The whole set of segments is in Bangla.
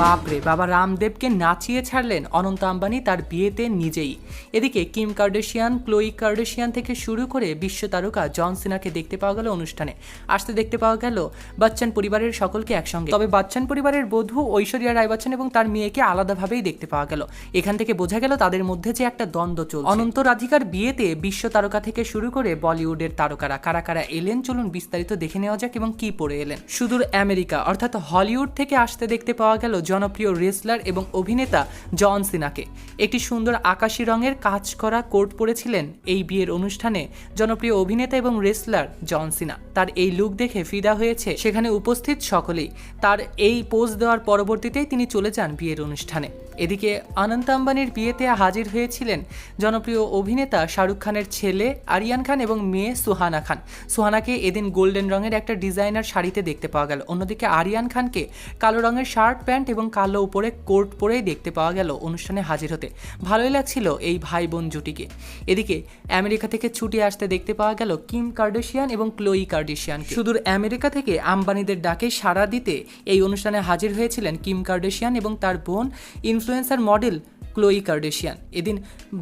বাপরে, বাবা রামদেবকে নাচিয়ে ছাড়লেন অনন্ত আম্বানি তার বিয়েতে নিজেই। এদিকে কিম কার্ডেশিয়ান, ক্লোই কার্ডেশিয়ান থেকে শুরু করে বিশ্ব তারকা জন সিনাকে দেখতে পাওয়া গেল অনুষ্ঠানে। আসতে দেখতে পাওয়া গেল বচ্চন পরিবারের সকলকে একসঙ্গে। তবে বচ্চন পরিবারের বধূ ঐশ্বরিয়া রায় বচ্চন এবং তার মেয়েকে আলাদাভাবেই দেখতে পাওয়া গেল। এখান থেকে বোঝা গেল তাদের মধ্যে যে একটা দ্বন্দ্ব চলছে। অনন্ত রাধিকার বিয়েতে বিশ্ব তারকা থেকে শুরু করে বলিউডের তারকারা কারা কারা এলেন চলুন বিস্তারিত দেখে নেওয়া যাক এবং কি পরে এলেন। সুদূর আমেরিকা, অর্থাৎ হলিউড থেকে আসতে দেখতে পাওয়া গেল জনপ্রিয় রেসলার এবং অভিনেতা জন সিনাকে। একটি সুন্দর আকাশি রঙের কাজ করা কোট পরেছিলেন এই বিয়ের অনুষ্ঠানে জনপ্রিয় অভিনেতা এবং রেসলার জন সিনা। তার এই লুক দেখে ফিদা হয়েছে সেখানে উপস্থিত সকলেই। তার এই পোজ দেওয়ার পরবর্তীতেই তিনি চলে যান বিয়ের অনুষ্ঠানে। এদিকে অনন্ত আম্বানির বিয়েতে হাজির হয়েছিলেন জনপ্রিয় অভিনেতা শাহরুখ খানের ছেলে আরিয়ান খান এবং মেয়ে সুহানা খান। সুহানাকে এদিন গোল্ডেন রঙের একটা ডিজাইনার শাড়িতে দেখতে পাওয়া গেল। অন্যদিকে আরিয়ান খানকে কালো রঙের শার্ট, প্যান্ট এবং কালো উপরে কোট পরেই দেখতে পাওয়া গেল অনুষ্ঠানে হাজির হতে। ভালোই লাগছিল এই ভাই বোন জুটিকে। এদিকে আমেরিকা থেকে ছুটি আসতে দেখতে পাওয়া গেল কিম কার্ডেশিয়ান এবং ক্লোই কার্ডেশিয়ান সুদূর আমেরিকা থেকে আম্বানিদের ডাকে সাড়া দিতে এই অনুষ্ঠানে হাজির হয়েছিলেন কিম কার্ডেশিয়ান এবং তার বোন ইনফ্লুয়েন্সার মডেল ক্লোই কার্ডেশিয়ান। এদিন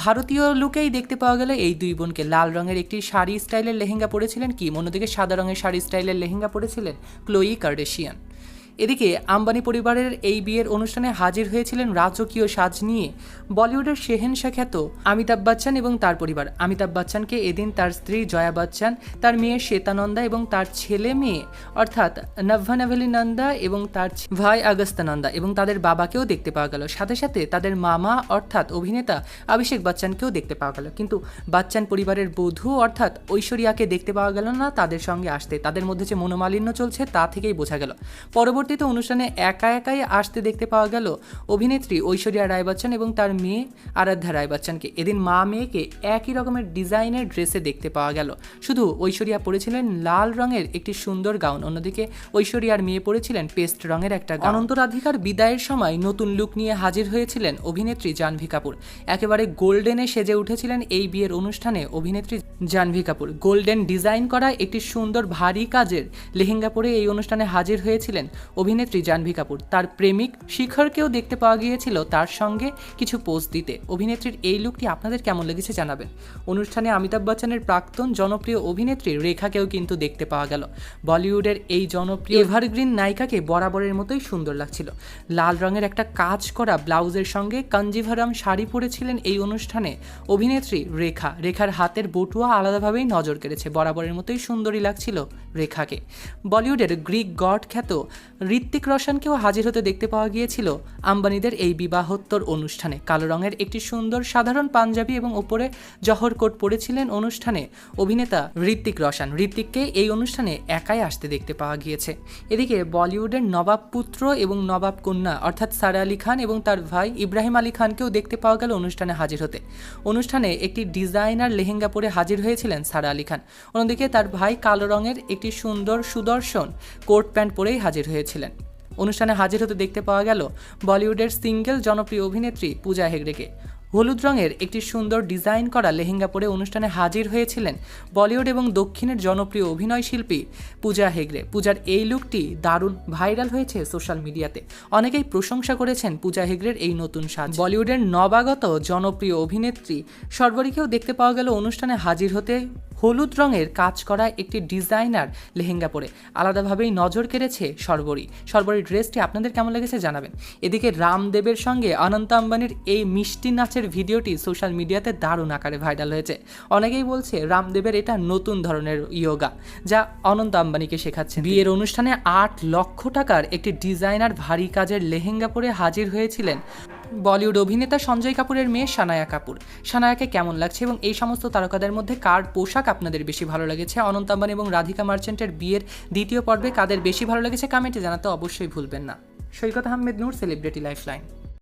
ভারতীয় লুকেই দেখতে পাওয়া গেল এই দুই বোনকে। লাল রঙের একটি শাড়ি স্টাইলের লেহেঙ্গা পরেছিলেন কিম, অন্যদিকে সাদা রঙের শাড়ি স্টাইলের লেহেঙ্গা পরেছিলেন ক্লোই কার্ডেশিয়ান। এদিকে আম্বানি পরিবারের এই বিয়ের অনুষ্ঠানে হাজির হয়েছিলেন রাজকীয় সাজ নিয়ে বলিউডের শেহেনশা খ্যাত অমিতাভ বচ্চন এবং তার পরিবার। অমিতাভ বচ্চনকে এদিন তার স্ত্রী জয়া বচ্চন, তার মেয়ে শ্বেতানন্দা এবং তার ছেলে মেয়ে, অর্থাৎ নভ্যানভেলি নন্দা এবং তার ভাই আগস্তানন্দা এবং তাদের বাবাকেও দেখতে পাওয়া গেল। সাথে সাথে তাদের মামা, অর্থাৎ অভিনেতা অভিষেক বচ্চনকেও দেখতে পাওয়া গেল। কিন্তু বচ্চন পরিবারের বধূ, অর্থাৎ ঐশ্বরিয়াকে দেখতে পাওয়া গেল না তাদের সঙ্গে আসতে। তাদের মধ্যে যে মনোমালিন্য চলছে তা থেকেই বোঝা গেল। পরবর্তীতে অনুষ্ঠানে একা একাই আসতে দেখতে পাওয়া গেল অভিনেত্রী ঐশ্বরিয়া রায় বচ্চন এবং তার মেয়ে আরাধ্যা রায় বচ্চনকে। এদিন মা মেয়েকে একই রকমের ডিজাইনের ড্রেসে দেখতে পাওয়া গেল। শুধু ঐশ্বরিয়া পরেছিলেন লাল রঙের একটি সুন্দর গাউন, অন্যদিকে ঐশ্বরিয়ার মেয়ে পরেছিলেন পেস্ট রঙের একটা গাউন। অনন্ত রাধিকার বিদায়ের সময় নতুন লুক নিয়ে হাজির হয়েছিলেন অভিনেত্রী জাহ্নবী কাপুর। একেবারে গোল্ডেনে সেজে উঠেছিলেন এই বিয়ের অনুষ্ঠানে অভিনেত্রী জাহ্নবী কাপুর। গোল্ডেন ডিজাইন করা একটি সুন্দর, ভারী কাজের লেহেঙ্গা পরে এই অনুষ্ঠানে হাজির হয়েছিলেন অভিনেত্রী জাহ্নবী কাপুর। তার প্রেমিক শিখরকেও দেখতে পাওয়া গিয়েছিল তার সঙ্গে কিছু পোস্ট দিতে। অভিনেত্রীর এই লুকটি আপনাদের কেমন লেগেছে জানাবেন। অনুষ্ঠানে অমিতাভ বচ্চনের প্রাক্তন জনপ্রিয় অভিনেত্রী রেখাকেও কিন্তু দেখতে পাওয়া গেল। বলিউডের এই জনপ্রিয় এভারগ্রিন নায়িকাকে বরাবরের মতোই সুন্দর লাগছিল। লাল রঙের একটা কাজ করা ব্লাউজের সঙ্গে কাঞ্জিভারাম শাড়ি পরেছিলেন এই অনুষ্ঠানে অভিনেত্রী রেখা। রেখার হাতের বটুয়া আলাদাভাবেই নজর কেড়েছে, বরাবরের মতোই সুন্দরী লাগছিল রেখাকে। বলিউডের গ্রিক গড খ্যাত ঋত্বিক রোশনকেও হাজির হতে দেখতে পাওয়া গিয়েছিল আম্বানিদের এই বিবাহোত্তর অনুষ্ঠানে। কালো রঙের একটি সুন্দর সাধারণ পাঞ্জাবি এবং ওপরে জহর কোট পরেছিলেন অনুষ্ঠানে অভিনেতা ঋত্বিক রোশন। ঋত্বিককে এই অনুষ্ঠানে একাই আসতে দেখতে পাওয়া গিয়েছে। এদিকে বলিউডের নবাব পুত্র এবং নবাব কন্যা অর্থাৎ সারা আলী খান এবং তার ভাই ইব্রাহিম আলী খানকেও দেখতে পাওয়া গেল অনুষ্ঠানে হাজির হতে। অনুষ্ঠানে একটি ডিজাইনার লেহেঙ্গা পরে হাজির হয়েছিলেন সারা আলী খান। অন্যদিকে তার ভাই কালো রঙের একটি সুন্দর সুদর্শন কোট প্যান্ট পরেই হাজির হয়েছিলেন অনুষ্ঠানে হাজির হতে দেখতে পাওয়া গেল বলিউডের সিঙ্গেল জনপ্রিয় অভিনেত্রী পূজা হেগড়েকে। হলুদ রঙের একটি সুন্দর ডিজাইন করা লেহেঙ্গা পরে অনুষ্ঠানে হাজির হয়েছিলেন বলিউড এবং দক্ষিণের জনপ্রিয় অভিনয় শিল্পী পূজা হেগড়ে। পূজার এই লুকটি দারুণ ভাইরাল হয়েছে সোশ্যাল মিডিয়াতে। অনেকেই প্রশংসা করেছেন পূজা হেগড়ের এই নতুন সাজ। বলিউডের নবাগত জনপ্রিয় অভিনেত্রী সর্বরিকেও দেখতে পাওয়া গেল অনুষ্ঠানে হাজির হতে হলুদ রঙের কাজ করা একটি ডিজাইনার লেহেঙ্গা পরে। আলাদাভাবেই নজর কেড়েছে সর্বরী। সর্বরীর ড্রেসটি আপনাদের কেমন লেগেছে জানাবেন। এদিকে রামদেবের সঙ্গে অনন্ত আম্বানির এই মিষ্টি নাচের ভিডিওটি সোশ্যাল মিডিয়াতে দারুণ আকারে ভাইরাল হয়েছে। অনেকেই বলছে রামদেবের এটা নতুন ধরনের ইয়োগা, যা অনন্ত আম্বানিকে শেখাচ্ছে। বিয়ের অনুষ্ঠানে আট লক্ষ টাকার একটি ডিজাইনার ভারী কাজের লেহেঙ্গা পরে হাজির হয়েছিলেন বলিউড অভিনেতা সঞ্জয় কাপুরের মেয়ে সানায়া কাপুর। সানায়াকে কেমন লাগছে এবং এই সমস্ত তারকাদের মধ্যে কার পোশাক আপনাদের বেশি ভালো লেগেছে? অনন্ত আম্বানি এবং রাধিকা মার্চেন্টের বিয়ের দ্বিতীয় পর্বে কাদের বেশি ভালো লেগেছে? কমেন্টে জানাতে অবশ্যই ভুলবেন না। Saikat Ahmed Noor celebrity lifeline